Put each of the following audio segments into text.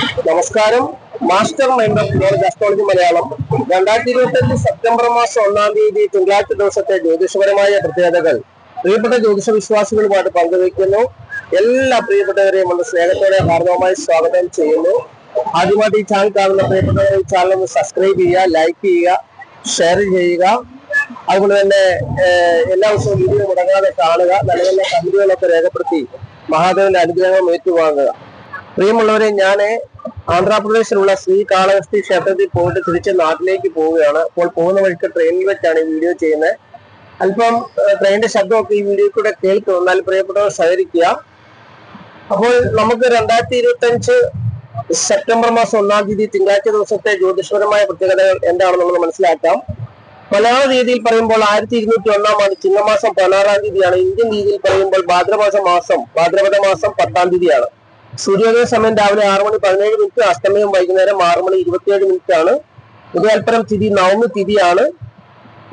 നമസ്കാരം. Master mind of knowledge astrology Malayalam. രണ്ടായിരത്തി ഇരുപത്തി സെപ്റ്റംബർ മാസം ഒന്നാം തീയതി തിങ്കളാഴ്ച ദിവസത്തെ ജ്യോതിഷപരമായ പ്രത്യേകതകൾ. പ്രിയപ്പെട്ട ജ്യോതിഷ വിശ്വാസികളുമായിട്ട് പങ്കുവയ്ക്കുന്നു. എല്ലാ പ്രിയപ്പെട്ടവരെയും ഒന്ന് സ്നേഹത്തോടെ ഹാർദവമായി സ്വാഗതം ചെയ്യുന്നു. ആദ്യമായിട്ട് ഈ ചാനൽ കാണുന്ന പ്രിയപ്പെട്ടവരെ ഈ ചാനൽ ഒന്ന് സബ്സ്ക്രൈബ് ചെയ്യുക ലൈക്ക് ചെയ്യുക ഷെയർ ചെയ്യുക. അതുപോലെ തന്നെ എല്ലാ ദിവസവും വീഡിയോ മുടങ്ങാതെ കാണുക നല്ല നല്ല കമന്റുകളൊക്കെ രേഖപ്പെടുത്തി മഹാദേവന്റെ അനുഗ്രഹം ഏറ്റുവാങ്ങുക. പ്രിയമുള്ളവരെ ഞാൻ ആന്ധ്രാപ്രദേശിലുള്ള ശ്രീ കാളഹസ്തി ക്ഷേത്രത്തിൽ പോയിട്ട് തിരിച്ച് നാട്ടിലേക്ക് പോവുകയാണ്. അപ്പോൾ പോകുന്ന വഴിക്ക് ട്രെയിനിൽ വെച്ചാണ് ഈ വീഡിയോ ചെയ്യുന്നത്. അല്പം ട്രെയിനിന്റെ ശബ്ദമൊക്കെ ഈ വീഡിയോ കൂടെ കേൾക്കും. എന്നാൽ പ്രിയപ്പെട്ടവർ സഹകരിക്കുക. അപ്പോൾ നമുക്ക് രണ്ടായിരത്തി ഇരുപത്തി അഞ്ച് സെപ്റ്റംബർ മാസം ഒന്നാം തീയതി തിങ്കളാഴ്ച ദിവസത്തെ ജ്യോതിഷപരമായ പ്രത്യേകതകൾ നമ്മൾ മനസ്സിലാക്കാം. മലയാള രീതിയിൽ പറയുമ്പോൾ ആയിരത്തി ഇരുന്നൂറ്റി ഒന്നാം ആണ്ട് ചിങ്ങമാസം പതിനാറാം തീയതിയാണ്. ഇന്ത്യൻ രീതിയിൽ പറയുമ്പോൾ ഭാദ്രമാസ മാസം ഭാദ്രപദ മാസം പത്താം തീയതിയാണ്. സൂര്യോദയ സമയം രാവിലെ ആറ് മണി പതിനേഴ് മിനിറ്റ് അസ്തമയം വൈകുന്നേരം ആറ് മണി ഇരുപത്തിയേഴ് മിനിറ്റ് ആണ് ഉദയാൽപ്പരം തിഥി നവമി തിഥിയാണ്.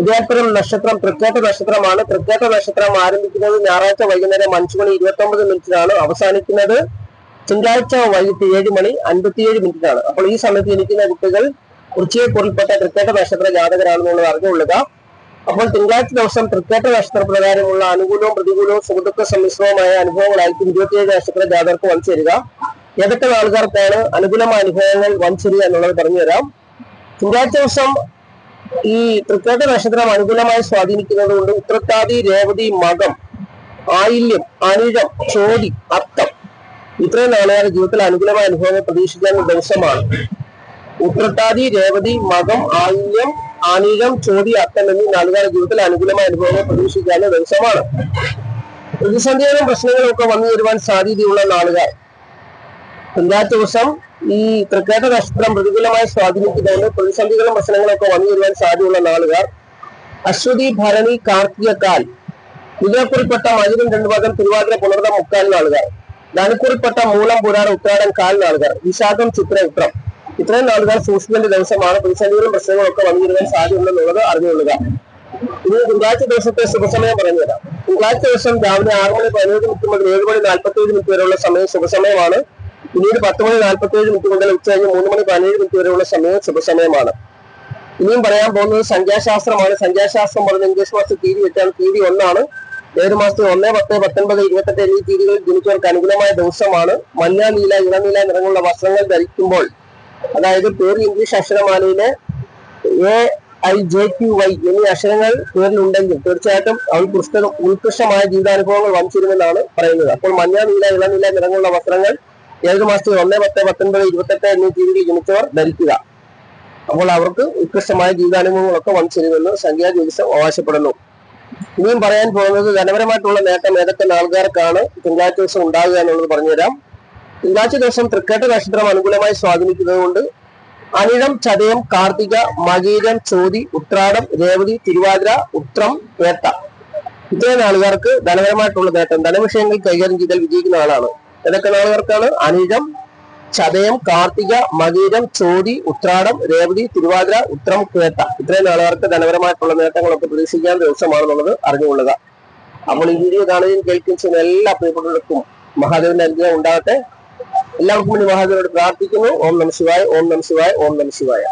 ഉദയാൽപ്പരം നക്ഷത്രം തൃക്കേട്ട നക്ഷത്രമാണ്. തൃക്കേട്ട നക്ഷത്രം ആരംഭിക്കുന്നത് ഞായറാഴ്ച വൈകുന്നേരം അഞ്ചു മണി ഇരുപത്തി ഒമ്പത് മിനിറ്റിനാണ് അവസാനിക്കുന്നത്. തിങ്കളാഴ്ച വൈകിട്ട് ഏഴ് മണി അൻപത്തിയേഴ് മിനിറ്റിനാണ്. അപ്പോൾ ഈ സമയത്ത് ജനിക്കുന്ന കുട്ടികൾ കുറിച്ചിയെക്കുറിൽപ്പെട്ട തൃക്കേട്ട നക്ഷത്ര ജാതകരാണെന്നുള്ളത് അറിഞ്ഞുകൊള്ളുക. അപ്പോൾ തിങ്കളാഴ്ച ദിവസം തൃക്കേട്ട നക്ഷത്ര പ്രകാരമുള്ള അനുകൂലവും പ്രതികൂലവും സുഹൃത്തുക്ക സമ്മിശ്രവുമായ അനുഭവങ്ങളായിരിക്കും ഇരുപത്തിയേഴ് നക്ഷത്ര ജാതകർക്ക് വൻചേരുക ഏതൊക്കെ ആൾക്കാർക്കാണ് അനുകൂലമായ അനുഭവങ്ങൾ വൻചേരുക എന്നുള്ളത് പറഞ്ഞുതരാം തിങ്കളാഴ്ച ദിവസം ഈ തൃക്കേട്ട നക്ഷത്രം അനുകൂലമായി സ്വാധീനിക്കുന്നത് കൊണ്ട് ഉത്രത്താതി രേവതി മകം ആയില്യം അനിഴം ചോതി അത്തം ഇത്രയും നാളുകാരുടെ ജീവിതത്തിൽ അനുകൂലമായ അനുഭവങ്ങൾ പ്രതീക്ഷിക്കാൻ ദിവസമാണ് ഉത്രട്ടാതി രേവതി മകം ആയില്യം ആനീഴം ചോദ്യാക്കണമെന്ന് നാളുകാരുടെ ജീവിതത്തിൽ അനുകൂലമായ അനുഭവങ്ങൾ പ്രതീക്ഷിക്കാവുന്ന ദിവസമാണ്. പ്രതിസന്ധികളും പ്രശ്നങ്ങളും ഒക്കെ വന്നു വരുവാൻ സാധ്യതയുള്ള നാളുകാർ പഞ്ചായത്ത് ദിവസം ഈ തൃക്കേട്ട നക്ഷത്രം പ്രതികൂലമായി സ്വാധീനിക്കുന്നതുകൊണ്ട് പ്രതിസന്ധികളും പ്രശ്നങ്ങളും ഒക്കെ വന്നു വരുവാൻ സാധ്യതയുള്ള നാളുകാർ അശ്വതി ഭരണി കാർത്തികക്കാൽ ഇതിനെക്കുറിപ്പെട്ട മധുരം രണ്ടു ഭാഗം തിരുവാതിര പുണർന്ന മുക്കാൽ നാളുകാർ ധനക്കുറിപ്പെട്ട മൂലം പുരാട ഉത്രാടം കാൽ നാളുകാർ വിശാഖം ചിത്ര ഉത്രം. ഇത്രയും നാളുകാർ സൂക്ഷിക്കേണ്ട ദിവസമാണ്. പ്രതിസന്ധികളും പ്രശ്നങ്ങളും ഒക്കെ വന്നു വരുവാൻ സാധ്യതയുണ്ടെന്നുള്ളത് അറിഞ്ഞുകൊള്ളുക. ഇനി തിങ്കളാഴ്ച ദിവസത്തെ ശുഭസമയം പറഞ്ഞുതരാം തിങ്കളാഴ്ച ദിവസം രാവിലെ ആറ് മണി പതിനേഴ് മിനിറ്റ് മുതൽ ഏഴ് മണി നാൽപ്പത്തി ഏഴ് മിനിറ്റ് വരെയുള്ള സമയം ശുഭസമയമാണ്. പിന്നീട് പത്ത് മണി നാൽപ്പത്തി ഏഴ് മിനിറ്റ് മുതൽ ഉച്ച കഴിഞ്ഞ് മൂന്ന് മണി പതിനേഴ് മിനിറ്റ് വരെയുള്ള സമയം ശുഭസമയമാണ്. ഇനിയും പറയാൻ പോകുന്നത് സംഖ്യാശാസ്ത്രമാണ്. സംഖ്യാശാസ്ത്രം പറഞ്ഞ ഇംഗ്ലീഷ് മാസത്തിൽ തീയതി വെച്ചാൽ തീയതി ഒന്നാണ്. ഏഴ് മാസത്തിൽ? ഒന്ന് പത്ത് പത്തൊൻപത് ഇരുപത്തെട്ട് എന്നീ തീയതികളിൽ ജനിച്ചവർക്ക് അനുകൂലമായ ദിവസമാണ്. മഞ്ഞ നീല ഇളനീല നിറങ്ങളുള്ള വസ്ത്രങ്ങൾ ധരിക്കുമ്പോൾ അതായത് പേര് English അക്ഷരമാലയിലെ A I J Q Y എന്നീ അക്ഷരങ്ങൾ പേരിലുണ്ടെങ്കിൽ തീർച്ചയായിട്ടും അവൾ പുസ്തകം ഉത്കൃഷ്ടമായ ജീവിതാനുഭവങ്ങൾ വംശിരുമെന്നാണ് പറയുന്നത്. അപ്പോൾ മഞ്ഞ നീല ഇളനീല നിറങ്ങളുള്ള വസ്ത്രങ്ങൾ ഏഴ് മാസത്തിൽ ഒന്ന് പത്ത് പത്തൊൻപത് ഇരുപത്തെട്ട് എന്നീ ജീവിതം ജനിച്ചവർ ധരിക്കുക. അപ്പോൾ അവർക്ക് ഉത്കൃഷ്ടമായ ജീവിതാനുഭവങ്ങളൊക്കെ വംശിരുമെന്ന് സംഖ്യാ ജ്യോതിഷം അവകാശപ്പെടുന്നു. ഇനിയും പറയാൻ പോകുന്നത് ധനപരമായിട്ടുള്ള നേട്ടം ഏതൊക്കെ ആൾക്കാർക്കാണ് തിങ്കളാഴ്ച ദിവസം ഉണ്ടാകുക എന്നുള്ളത് പറഞ്ഞുതരാം. തിങ്കളാഴ്ച ദിവസം തൃക്കേട്ട നക്ഷത്രം അനുകൂലമായി സ്വാധീനിക്കുന്നത് കൊണ്ട് അനിഴം ചതയം കാർത്തിക മകീരം ചോതി ഉത്രാടം രേവതി തിരുവാതിര ഉത്രം വേട്ട. ഇത്രയും ആളുകാർക്ക് ധനപരമായിട്ടുള്ള നേട്ടം ധനവിഷയങ്ങൾ കൈകാര്യം ചെയ്താൽ വിജയിക്കുന്ന ആളാണ്. ഏതൊക്കെ ആളുകാർക്കാണ് അനിഴം ചതയം കാർത്തിക മകീരം ചോതി ഉത്രാടം രേവതി തിരുവാതിര ഉത്രം കേട്ട ഇത്രയും ആളുകാർക്ക് ധനപരമായിട്ടുള്ള നേട്ടങ്ങളൊക്കെ പ്രതീക്ഷിക്കാൻ ദിവസമാണെന്നുള്ളത് അറിഞ്ഞുകൊള്ളുക. അപ്പോൾ ഈ വീഡിയോ കാണുകയും കേൾക്കുകയും ചെയ്യുന്ന എല്ലാ പ്രിയപ്പെട്ടവർക്കും മഹാദേവന്റെ അനുഗ്രഹം ഉണ്ടാകട്ടെ. എല്ലാവർക്കും വേണ്ടി മഹാദേവനോട് പ്രാർത്ഥിക്കുന്നു. ഓം നമ ശിവായ ഓം നമ ശിവായ ഓം നമ ശിവായ.